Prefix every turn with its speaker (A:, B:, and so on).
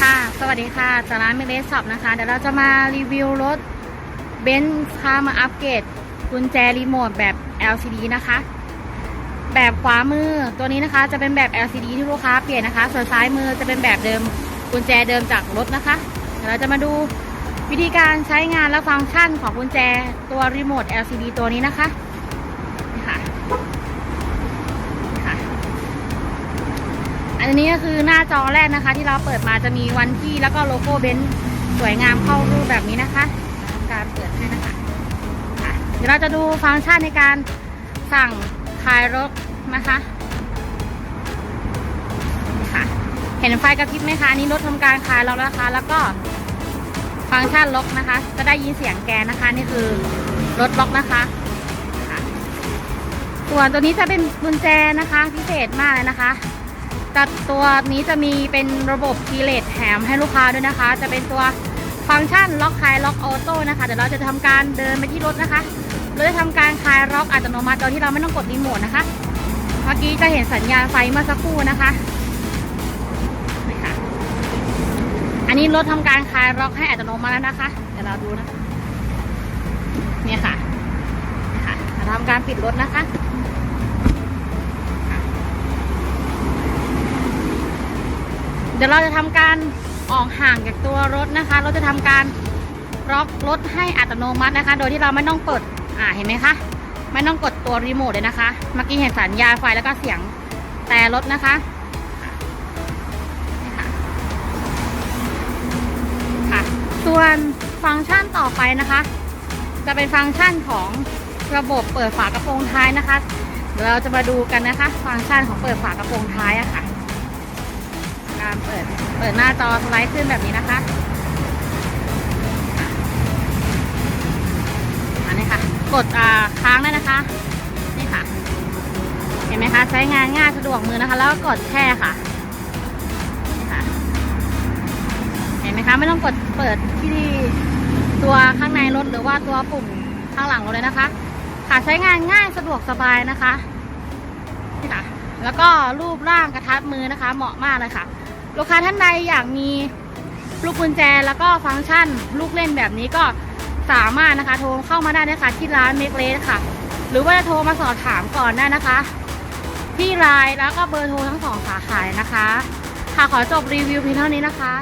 A: ค่ะ สวัสดีค่ะ จากร้านเมเลสช็อปนะคะ เดี๋ยวเราจะมารีวิวรถเบนซ์พามาอัปเกรดกุญแจรีโมทแบบ LCD นะคะ แบบขวามือตัวนี้นะคะจะเป็นแบบ LCD ที่ลูกค้าเปลี่ยนนะคะ ส่วนซ้ายมือจะเป็นแบบเดิมกุญแจเดิมจากรถนะคะ เดี๋ยวเราจะมาดูวิธีการใช้งานและฟังก์ชันของกุญแจตัวรีโมท LCD ตัวนี้นะคะนี่ค่ะนี่ค่ะ อันนี้ก็คือหน้าจอแรกนะคะ ที่เราเปิดมาจะมีวันที่แล้วก็โลโก้เบนซ์สวยงามเข้ารูปแบบนี้นะคะ การเปิดให้นะคะะเดี๋ยวเราจะดูฟังก์ชันในการสั่งขายรถนะคะนี่ค่ะเห็นไฟกระพริบไหมคะนี่รถทำการขายเราแล้วนะคะ แล้วก็ฟังก์ชันล็อกนะคะ จะได้ยินเสียงแกนนะคะ นี่คือรถล็อกนะคะค่ะส่วนตัวนี้จะเป็นกุญแจนะคะ พิเศษมากเลยนะคะ จัดตัวนี้จะมีเป็นระบบคีเลสแถมให้ลูกค้าด้วยนะคะ จะเป็นตัวฟังก์ชันล็อกคลายล็อกออโต้นะคะเดี๋ยวเราจะทำการเดินไปที่รถนะคะ เราจะทำการคลายล็อกอัตโนมัติโดยที่เราไม่ต้องกดรีโมทนะคะ เมื่อกี้จะเห็นสัญญาณไฟเมื่อสักครู่นะคะอันนี้รถทำการคลายล็อกให้อัตโนมัติแล้วนะคะ เดี๋ยวเราดูนะคะเนี่ยค่ะนี่ค่ะเราทำการปิดรถนะคะ ดี๋ยวเราจะทำการออกห่างจากตัวรถนะคะ เราจะทำการล็อกรถให้อัตโนมัตินะคะ โดยที่เราไม่ต้องกดอ่าเห็นไหมคะไม่ต้องกดตัวรีโมทเลยนะคะ เมื่อกี้เห็นสัญญาไฟแล้วก็เสียงแต่รถนะคะค่ะส่วนฟังก์ชันต่อไปนะคะ จะเป็นฟังก์ชันของระบบเปิดฝากระโปรงท้ายนะคะ เดี๋ยวเราจะมาดูกันนะคะ ฟังก์ชันของเปิดฝากระโปรงท้ายอะค่ะ การเปิดเปิดหน้าจอสไลด์ขึ้นแบบนี้นะคะอันนี้ค่ะ กดค้างได้นะคะ นี่ค่ะ เห็นไหมคะ ใช้งานง่ายสะดวกมือนะคะ แล้วก็กดแช่ค่ะนี่ค่ะเห็นไหมคะ ไม่ต้องกดเปิดที่ตัวข้างในรถหรือว่าตัวปุ่มข้างหลังรถเลยนะคะ ค่ะใช้งานง่ายสะดวกสบายนะคะนี่ค่ะ แล้วก็รูปร่างกระทัดมือนะคะ เหมาะมากเลยค่ะ ลูกค้าท่านใดอยากมีลูกกุญแจแล้วก็ฟังก์ชัน ลูกเล่นแบบนี้ก็สามารถนะคะ โทรเข้ามาได้นะคะที่ร้านเมกเลสค่ะ หรือว่าจะโทรมาสอบถามก่อนได้นะคะ ที่ไลน์แล้วก็เบอร์โทรทั้งสองสาขาเลยนะคะ ค่ะขอจบรีวิวเพียงเท่านี้นะคะ